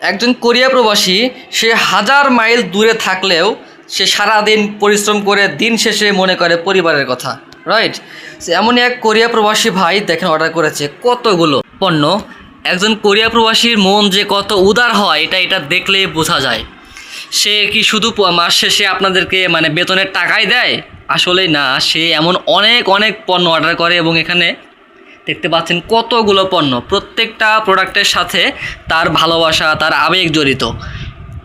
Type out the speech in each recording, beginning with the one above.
একজন কোরিয়া প্রবাসী, সে হাজার মাইল দূরে থাকলেও সে সারাদিন পরিশ্রম করে দিন শেষে মনে করে পরিবারের কথা রাইট এমনই এক কোরিয়া প্রবাসী ভাই দেখেন অর্ডার করেছে, কতগুলো পণ্য। একজন কোরিয়া প্রবাসীর মন যে কত উদার হয়, এটা এটা দেখলেই বোঝা যায়। সে কি শুধু মাস শেষে আপনাদেরকে মানে বেতনের টাকাই দেয়? আসলে না, সে এমন অনেক অনেক পণ্য অর্ডার করে এবং এখানে দেখতে পাচ্ছেন কতগুলো পণ্য। প্রত্যেকটা প্রোডাক্টের সাথে তার ভালোবাসা, তার আবেগ জড়িত।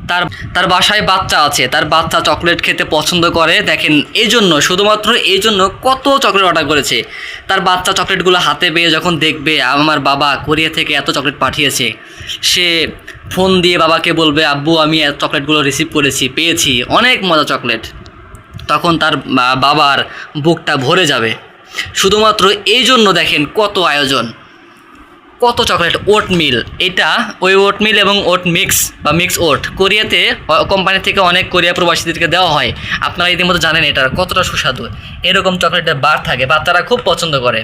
তার তার বাসায় বাচ্চা আছে, তার বাচ্চা চকলেট খেতে পছন্দ করে। দেখেন এই জন্য শুধুমাত্র এই জন্য কত চকলেট অর্ডার করেছে। তার বাচ্চা চকলেটগুলো হাতে পেয়ে যখন দেখবে, আমার বাবা কোরিয়া থেকে এত চকলেট পাঠিয়েছে, সে ফোন দিয়ে বাবাকে বলবে, আব্বু, আমি এত চকলেটগুলো রিসিভ করেছি, পেয়েছি, অনেক মজা চকলেট তখন তার বাবার বুকটা ভরে যাবে। শুধুমাত্র এই জন্য দেখেন কত আয়োজন। কত চকলেট ওট মিল এটা ওই ওট মিল এবং ওট মিক্স বা মিক্স ওট কোরিয়াতে কোম্পানি থেকে অনেক কোরিয়া প্রবাসীদেরকে দেওয়া হয়। আপনারা ইতিমধ্যে জানেন এটা কতটা সুস্বাদু। এরকম চকলেটের বার থাকে বাচ্চারা খুব পছন্দ করে।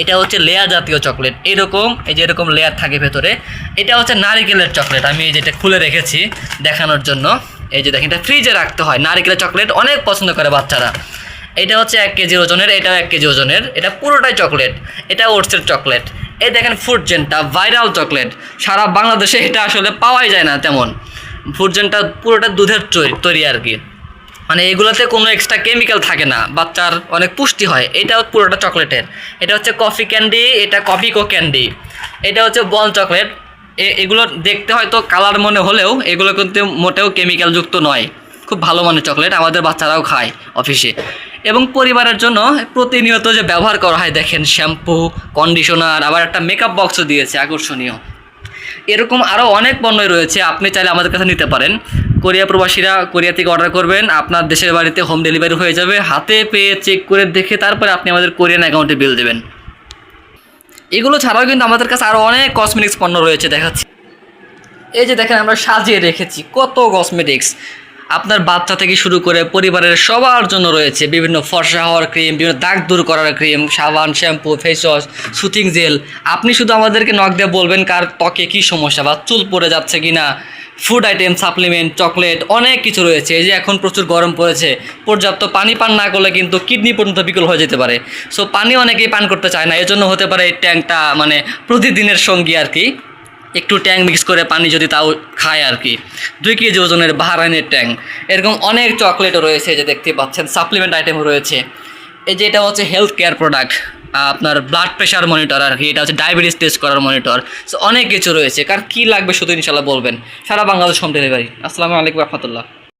এটা হচ্ছে লেয়ার জাতীয় চকলেট এরকম, এই যে এরকম লেয়ার থাকে ভেতরে। এটা হচ্ছে নারিকেলের চকলেট আমি এই যেটা খুলে রেখেছি দেখানোর জন্য। এই যে দেখেন, এটা ফ্রিজে রাখতে হয়। নারিকেলের চকলেট অনেক পছন্দ করে বাচ্চারা। এটা হচ্ছে এক কেজি ওজনের, এটাও এক কেজি ওজনের। এটা পুরোটাই চকলেট। এটা ওটসের চকলেট। এই দেখেন ফুডজেনটা ভাইরাল চকলেট। সারা বাংলাদেশে এটা আসলে পাওয়াই যায় না তেমন। ফুডজেনটা পুরোটা দুধের তৈরি- আর কি। মানে এগুলোতে কোনো এক্সট্রা কেমিক্যাল থাকে না। বাচ্চার অনেক পুষ্টি হয়। এটা পুরোটা চকলেটের। এটা হচ্ছে কফি ক্যান্ডি এটা কফি কো ক্যান্ডি এটা হচ্ছে বল চকলেট। এগুলো দেখতে হয়তো কালার মনে হলেও এগুলো কিন্তু মোটেও কেমিক্যাল যুক্ত নয়। খুব ভালো মানের চকলেট আমাদের বাচ্চারাও খায় অফিসে এবং পরিবারের জন্য প্রতিনিয়ত যে ব্যবহার করা হয়, দেখেন শ্যাম্পু কন্ডিশনার আবার একটা মেকআপ বক্সও দিয়েছে, আকর্ষণীয়। এরকম আরও অনেক পণ্যই রয়েছে, আপনি চাইলে আমাদের কাছে নিতে পারেন। কোরিয়া প্রবাসীরা কোরিয়া থেকে অর্ডার করবেন, আপনার দেশের বাড়িতে হোম ডেলিভারি হয়ে যাবে, হাতে পেয়ে চেক করে দেখে তারপরে আপনি আমাদের কোরিয়ান অ্যাকাউন্টে বিল দেবেন। এগুলো ছাড়াও কিন্তু আমাদের কাছে আরও অনেক কসমেটিক্স পণ্য রয়েছে, দেখাচ্ছি। এই যে দেখেন আমরা সাজিয়ে রেখেছি, কত কসমেটিক্স আপনার বাচ্চা থেকে শুরু করে পরিবারের সবার জন্য রয়েছে বিভিন্ন ফর্সা হওয়ার ক্রিম, বিভিন্ন দাগ দূর করার ক্রিম, সাবান, shampoo face wash soothing gel আপনি শুধু আমাদেরকে নখ দিয়ে বলবেন কার ত্বকে কী সমস্যা বা চুল পড়ে যাচ্ছে কি না ফুড আইটেম সাপ্লিমেন্ট চকলেট অনেক কিছু রয়েছে। এই যে এখন প্রচুর গরম পড়েছে, পর্যাপ্ত পানি পান না করলে কিন্তু কিডনি পর্যন্ত বিকল হয়ে যেতে পারে। সো পানি অনেকেই পান করতে চায় না, এজন্য হতে পারে এই ট্যাঙ্কটা মানে প্রতিদিনের সঙ্গী আর কি। একটু ট্যাং মিক্স করে পানি যদি তাও খায় আর কি। দুই কেজি ওজনের বাহারাইনের ট্যাং। এরকম অনেক চকলেটও রয়েছে যে দেখতে পাচ্ছেন সাপ্লিমেন্ট আইটেমও রয়েছে। এই যে এটা হচ্ছে হেলথ কেয়ার প্রোডাক্ট আপনার ব্লাড প্রেশার মনিটর আর কি, এটা হচ্ছে ডায়াবেটিস টেস্ট করার মনিটর সো অনেক কিছু রয়েছে। কার কী লাগবে শুধু ইনশাল্লাহ বলবেন। সারা বাংলাদেশ হোম ডেলিভারি আসসালামু আলাইকুম রহমতুল্লাহ।